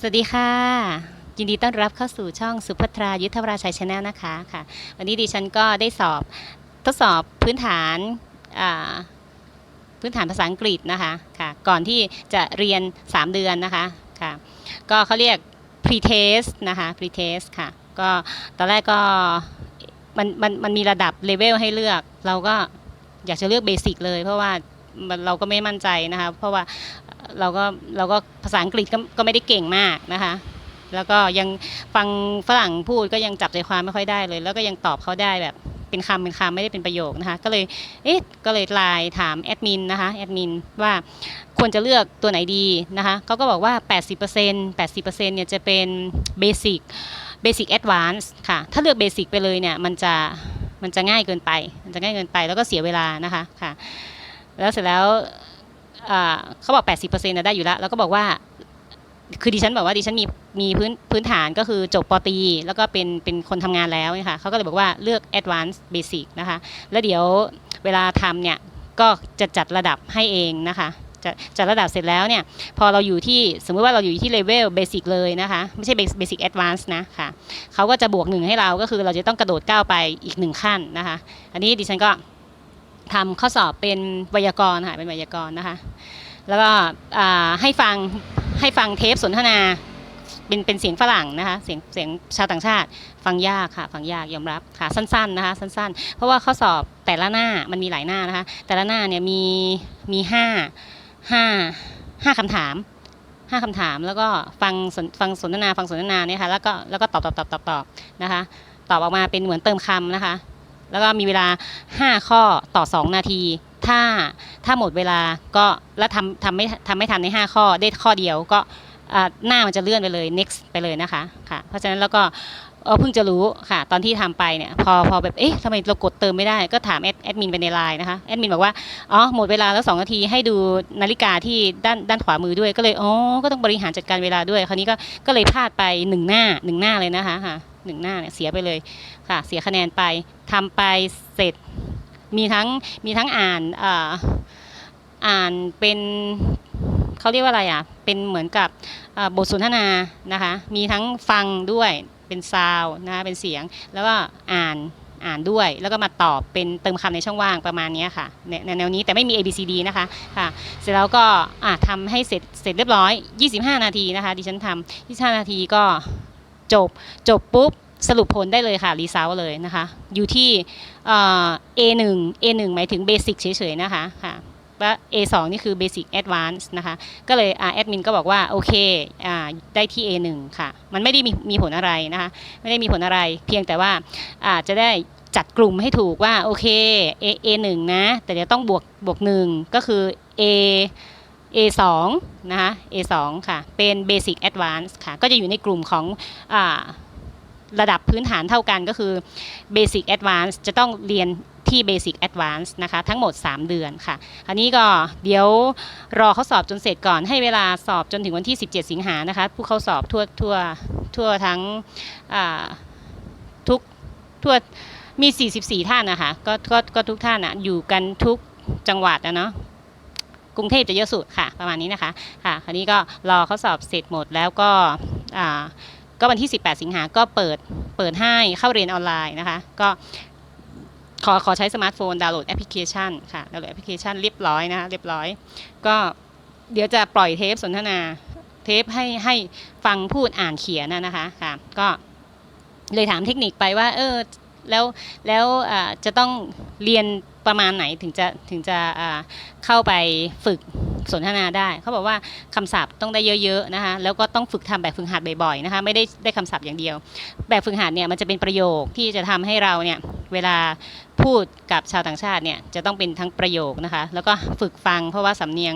สวัสดีค่ะ ยินดีต้อนรับเข้าสู่ช่องสุภัทรายุทธวราชัยชาแนลนะคะค่ะ วันนี้ดิฉันก็ได้สอบทดสอบพื้นฐานพื้นฐานภาษาอังกฤษนะคะค่ะก่อนที่จะเรียน 3 เดือนนะคะค่ะก็เขาเรียก pre-test นะคะ pre-test ค่ะก็ตอนแรกก็มันมันมันมีระดับเลเวลให้เลือก เราก็อยากจะเลือกเบสิกเลย เพราะว่าเราก็ไม่มั่นใจนะคะเพราะว่า เราก็เราก็ภาษาอังกฤษก็ก็ไม่ได้เก่งมากนะคะ แล้วก็ยังฟังฝรั่งพูดก็ยังจับใจความไม่ค่อยได้เลย แล้วก็ยังตอบเขาได้แบบเป็นคำเป็นคำไม่ได้เป็นประโยคนะคะ ก็เลยเอ๊ะก็เลยไลน์ถามแอดมินนะคะแอดมินว่าควรจะเลือกตัวไหนดีนะคะเขาก็บอกว่า 80% 80%เนี่ยจะเป็นเบสิกเบสิกแอดวานซ์ค่ะ ถ้าเลือกเบสิกไปเลยเนี่ยมันจะมันจะง่ายเกินไป มันจะง่ายเกินไปแล้วก็เสียเวลานะคะค่ะ แล้วเสร็จแล้ว เขาบอก 80%นะได้อยู่แล้ว แล้วก็บอกว่า คือดิฉันบอกว่าดิฉันมีมีพื้นพื้นฐานก็คือจบปตรีแล้วก็เป็นเป็นคนทำงานแล้วนะคะเขาก็เลยบอกว่าเลือก advanced basic นะคะ แล้วเดี๋ยวเวลาทำเนี่ย ก็จะจัดระดับให้เองนะคะจะจัดระดับเสร็จแล้วเนี่ย พอเราอยู่ที่สมมติว่าเราอยู่ที่เลเวลเบสิกเลยนะคะ ไม่ใช่เบสิกแอดวานซ์นะค่ะเขาก็จะบวกหนึ่งให้เราก็คือเราจะต้องกระโดดก้าวไปอีกหนึ่งขั้นนะคะ อันนี้ดิฉันก็ ทำข้อสอบเป็นไวยากรณ์ค่ะเป็นไวยากรณ์นะคะ แล้วก็ให้ฟังให้ฟังเทปสนทนาเป็นเป็นเสียงฝรั่งนะคะเสียงเสียงชาวต่างชาติ ฟังยากค่ะฟังยากยอมรับค่ะสั้นๆนะคะสั้นๆ เพราะว่าข้อสอบแต่ละหน้ามันมีหลายหน้านะคะ แต่ละหน้าเนี่ยมีมีห้าห้าห้าคำถามห้าคำถามแล้วก็ฟังฟังสนทนาฟังสนทนาเนี่ยค่ะแล้วก็แล้วก็ตอบตอบตอบตอบตอบนะคะ ตอบออกมาเป็นเหมือนเติมคำนะคะ แล้วก็มีเวลา 5 ข้อต่อ 2 นาที ถ้าถ้าหมดเวลาก็แล้วทำทำไม่ทำไม่ทันใน 5 ข้อได้ข้อเดียวก็หน้ามันจะเลื่อนไปเลย next ไปเลยนะคะค่ะเพราะฉะนั้นแล้วก็เพิ่งจะรู้ค่ะ ตอนที่ทำไปเนี่ยพอพอแบบเอ๊ะทำไมเรากดเติมไม่ได้ก็ถามแอดแอดมินไปในไลน์นะคะแอดมินบอกว่าอ๋อหมดเวลาแล้ว 2 นาทีให้ดูนาฬิกาที่ด้านด้านขวามือด้วยก็เลยอ๋อก็ต้องบริหารจัดการเวลาด้วย คราวนี้ก็ก็เลยพลาดไปหนึ่งหน้าหนึ่งหน้าเลยนะคะค่ะ หนึ่งหน้าเนี่ยเสียไปเลยค่ะเสียคะแนนไปทำไปเสร็จมีทั้งมีทั้งอ่านอ่าอ่านเป็นเขาเรียกว่าอะไรอะเป็นเหมือนกับบทสนทนานะคะมีทั้งฟังด้วยเป็นซาวนะคะเป็นเสียงแล้วก็อ่านอ่านด้วยแล้วก็มาตอบเป็นเติมคำในช่องว่างประมาณนี้ค่ะในแนวนี้แต่ไม่มี A B C D นะคะค่ะเสร็จแล้วก็อะทำให้เสร็จเสร็จเรียบร้อย 25 นาทีนะคะดิฉันทำ25 นาทีก็ จบ จบปุ๊บสรุปผลได้เลยค่ะรีเซลเลยนะคะ อยู่ที่เอ่อ A1 A1 หมายถึงเบสิกเฉยๆนะคะค่ะและ A2 นี่คือ Basic Advance นะคะ ก็เลยอ่าแอดมินก็บอกว่า โอเคอ่าได้ที่ A1 ค่ะ มันไม่ได้มีมีผลอะไรนะคะ ไม่ได้มีผลอะไร เพียงแต่ว่าอ่าจะได้จัดกลุ่มให้ถูกว่า โอเค A A1 นะ แต่เดี๋ยวต้องบวกบวกหนึ่งก็คือ A A2 นะคะ A2 ค่ะ เป็น Basic Advance ค่ะ ก็จะอยู่ในกลุ่มของอระดับพื้นฐานเท่ากันก็คือ Basic Advance จะต้องเรียนที่ Basic Advance นะคะ ทั้งหมด 3 เดือนค่ะ อันนี้ก็เดี๋ยวรอเขาสอบจนเสร็จก่อนให้เวลาสอบจนถึงวันที่ 17 สิงหานะคะ ผู้เข้าสอบทั่วทั่วทั่วทั้งทุกทั่วมี 44 ท่านนะคะ ก็ก็ก็ทุกท่านอะอยู่กันทุกจังหวัดนะเนาะ กรุงเทพจะเยอะสุดค่ะ ประมาณนี้นะคะค่ะคราวนี้ก็รอเขาสอบเสร็จหมดแล้วก็อ่าก็วันที่ 18 สิงหาก็เปิดเปิดให้เข้าเรียนออนไลน์นะคะ ก็ขอขอใช้สมาร์ทโฟนดาวน์โหลดแอปพลิเคชันค่ะดาวน์โหลดแอปพลิเคชันเรียบร้อยนะคะเรียบร้อย ก็เดี๋ยวจะปล่อยเทปสนทนาเทปให้ให้ฟังพูดอ่านเขียนนะนะคะค่ะก็เลยถามเทคนิคไปว่า เออแล้วแล้วอ่าจะต้องเรียน ประมาณไหนถึงจะถึงจะเข้าไปฝึกสนทนาได้ เขาบอกว่าคำศัพท์ต้องได้เยอะๆนะคะแล้วก็ต้องฝึกทำแบบฝึกหัดบ่อยๆนะคะไม่ได้ได้คำศัพท์อย่างเดียว แบบฝึกหัดเนี่ยมันจะเป็นประโยคที่จะทำให้เราเนี่ยเวลาพูดกับชาวต่างชาติเนี่ยจะต้องเป็นทั้งประโยคนะคะแล้วก็ฝึกฟังเพราะว่าสำเนียง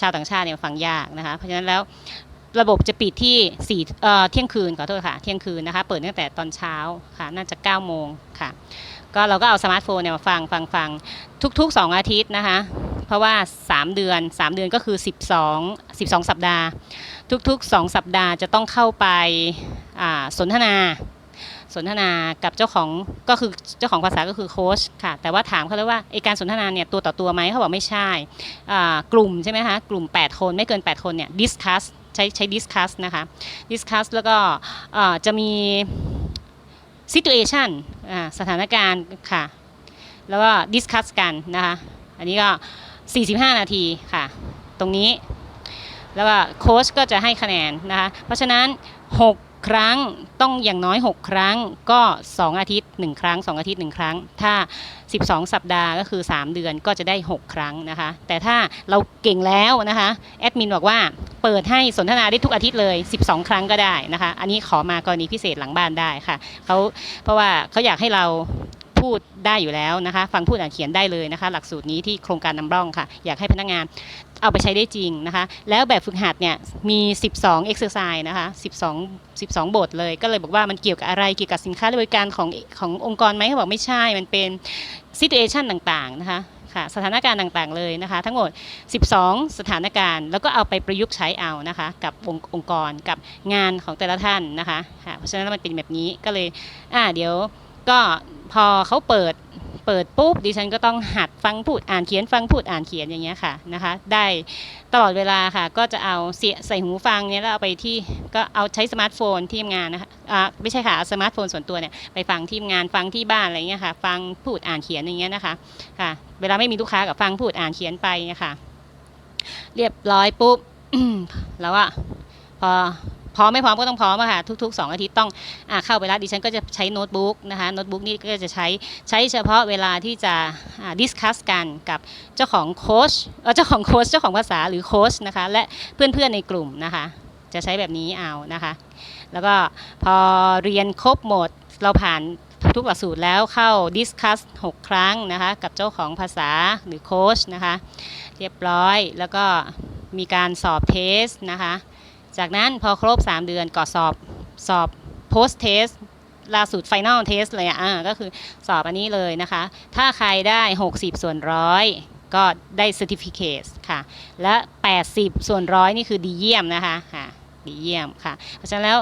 ชาวต่างชาติเนี่ยฟังยากนะคะเพราะฉะนั้นแล้วระบบจะปิดที่สี่เออเที่ยงคืนขอโทษค่ะเที่ยงคืนนะคะเปิดตั้งแต่ตอนเช้าค่ะน่าจะ9ก้าโมงค่ะ ก็เราก็เอาสมาร์ทโฟนเนี่ยมาฟังฟังฟังทุกๆ 2 อาทิตย์นะคะ เพราะว่า 3 เดือน 3 เดือนก็คือ 12 12 สัปดาห์ ทุกๆ 2 สัปดาห์จะต้องเข้าไปาสนทนาสนทนากับเจ้าของก็คือเจ้าของภาษาก็คือโค้ชค่ะ แต่ว่าถามเขาเลยว่าไอการสนทนาเนี่ยตัวต่อตัวไหมเขาบอกไม่ใช่กลุ่มใช่ไหมคะกลุ่ม 8 คนไม่เกิน 8 คนเนี่ย discuss ใช้ใช้ discuss นะคะ discuss แล้วก็จะมี situation อ่าสถานการณ์ค่ะ แล้วก็ discuss กันนะคะ อันนี้ก็ 45 นาทีค่ะ ตรงนี้ แล้วก็โค้ชก็จะให้คะแนนนะคะ เพราะฉะนั้น 6 ครั้งต้องอย่างน้อย 6 ครั้งก็ 2 อาทิตย์ 1 ครั้ง 2 อาทิตย์ 1 ครั้ง ถ้า 12 สัปดาห์ก็คือ 3 เดือนก็จะได้ 6 ครั้งนะคะ แต่ถ้าเราเก่งแล้วนะคะแอดมินบอกว่าเปิดให้สนทนาได้ทุกอาทิตย์เลย 12 ครั้งก็ได้นะคะ อันนี้ขอมากรณีพิเศษหลังบ้านได้ค่ะเขาเพราะว่าเขาอยากให้เราพูดได้อยู่แล้วนะคะ ฟังพูดอ่านเขียนได้เลยนะคะ หลักสูตรนี้ที่โครงการนำร่องค่ะ อยากให้พนักงาน เอาไปใช้ได้จริงนะคะ แล้วแบบฝึกหัดเนี่ยมี 12 exercise นะคะ 12 12 บทเลย ก็เลยบอกว่ามันเกี่ยวกับอะไร เกี่ยวกับสินค้าและบริการของขององค์กรไหมเขาบอกไม่ใช่ มันเป็น situation ต่างๆนะคะค่ะสถานการณ์ต่างๆเลยนะคะ ทั้งหมด 12 สถานการณ์ แล้วก็เอาไปประยุกต์ใช้เอานะคะ กับองค์องค์กรกับงานของแต่ละท่านนะคะค่ะเพราะฉะนั้นมันเป็นแบบนี้ก็เลยอ่าเดี๋ยวก็พอเขาเปิด เปิดปุ๊บดิฉันก็ต้องหัดฟังพูดอ่านเขียนฟังพูดอ่านเขียนอย่างเงี้ยค่ะนะคะได้ตลอดเวลาค่ะก็จะเอาเสียใส่หูฟังเนี้ยแล้วเอาไปที่ก็เอาใช้สมาร์ทโฟนที่ทำงานนะคะอ่าไม่ใช่ค่ะเอาสมาร์ทโฟนส่วนตัวเนี่ยไปฟังที่งานฟังที่บ้านอะไรเงี้ยค่ะฟังพูดอ่านเขียนอย่างเงี้ยนะคะค่ะเวลาไม่มีลูกค้ากับฟังพูดอ่านเขียนไปเนี่ยค่ะเรียบร้อยปุ๊บแล้วอะพอ พร้อมไม่พร้อมก็ต้องพร้อมอะค่ะทุก ๆ 2 อาทิตย์ต้องอเข้าไปแล้วดิฉันก็จะใช้โน้ตบุ๊กนะคะโน้ตบุ๊กนี่ก็จะใช้ใช้เฉพาะเวลาที่จะอ่าดิสคัสกันกับเจ้าของโค้ชเออเจ้าของโค้ชเจ้าของภาษาหรือโค้ชนะคะและเพื่อนๆในกลุ่มนะคะจะใช้แบบนี้เอานะคะ แล้วก็พอเรียนครบหมดเราผ่านทุกหลักสูตรแล้วเข้าดิสคัส6 ครั้งนะคะกับเจ้าของภาษาหรือโค้ชนะคะเรียบร้อยแล้วก็มีการสอบเทสนะคะ จากนั้นพอครบ 3 เดือนก็สอบสอบ post test ล่าสุด final test เลยอะก็คือสอบอันนี้เลยนะคะ ถ้าใครได้ 60 ส่วนร้อยก็ได้ certificate ค่ะ และ 80 ส่วนร้อยนี่คือดีเยี่ยมนะคะค่ะดีเยี่ยมค่ะ เพราะฉะนั้นแล้ว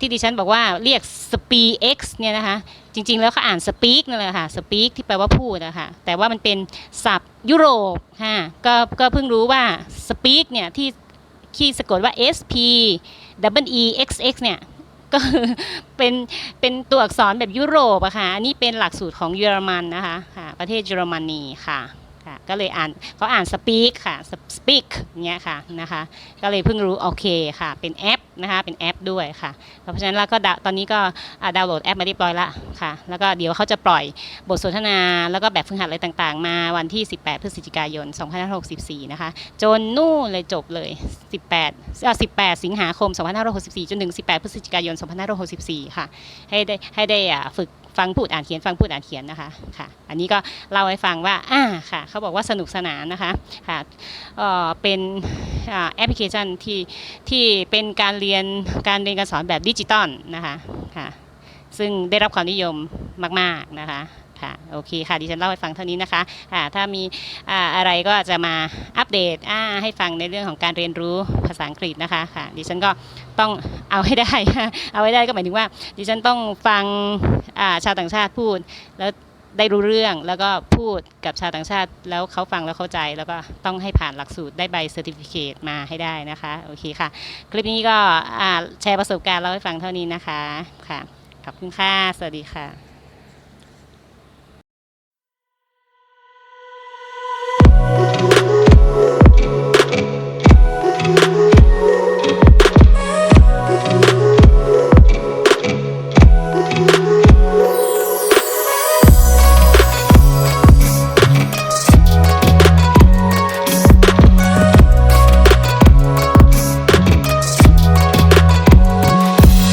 ที่ดิฉันบอกว่าเรียก speak เนี่ยนะคะ จริงๆแล้วเขาอ่าน speak นั่นแหละค่ะ speak ที่แปลว่าพูดนะคะแต่ว่ามันเป็นศัพท์ยุโรปค่ะก็ก็เพิ่งรู้ว่า speak เนี่ยที่ ที่สะกดว่า S P W E X X เนี่ยก็เป็นเป็นตัวอักษรแบบยุโรปอะค่ะ อันนี้เป็นหลักสูตรของเยอรมันนะคะค่ะประเทศเยอรมนีค่ะ ค่ะ ก็เลยอ่านเขาอ่าน speak ค่ะ speak เงี้ยค่ะนะคะ ก็เลยเพิ่งรู้โอเคค่ะ เป็นแอปนะคะเป็นแอปด้วยค่ะ เพราะฉะนั้นแล้วก็ตอนนี้ก็ดาวน์โหลดแอปมาเรียบร้อยละค่ะ แล้วก็เดี๋ยวเขาจะปล่อยบทสนทนาแล้วก็แบบฝึกหัดอะไรต่างๆ มาวันที่ 18 พฤศจิกายน 2564 นะคะ จนนู่นเลยจบเลย 18เอ่อ18 สิงหาคม 2564 จนถึง 18 พฤศจิกายน 2564 ค่ะ ให้ได้ให้ได้อ่าฝึก ฟังพูดอ่านเขียนฟังพูดอ่านเขียนนะคะค่ะ อันนี้ก็เล่าให้ฟังว่าอ่าค่ะเขาบอกว่าสนุกสนานนะคะค่ะเอ่อเป็นแอปพลิเคชันที่ที่เป็นการเรียนการเรียนการสอนแบบดิจิตอลนะคะค่ะซึ่งได้รับความนิยมมาก ๆ นะคะ ค่ะโอเคค่ะดิฉันเล่าให้ฟังเท่านี้นะคะค่ะถ้ามีอะไรก็จะมาอัปเดตอ่าให้ฟังในเรื่องของการเรียนรู้ภาษาอังกฤษนะคะค่ะดิฉันก็ต้องเอาให้ได้ เอาให้ได้ก็หมายถึงว่า ดิฉันต้องฟังชาวต่างชาติพูดแล้วได้รู้เรื่องแล้วก็พูดกับชาวต่างชาติ แล้วเขาฟังแล้วเข้าใจ แล้วก็ต้องให้ผ่านหลักสูตรได้ใบเซอร์ติฟิเคตมาให้ได้นะคะโอเคค่ะ คลิปนี้ก็แชร์ประสบการณ์เล่าให้ฟังเท่านี้นะคะค่ะขอบคุณค่ะ สวัสดีค่ะ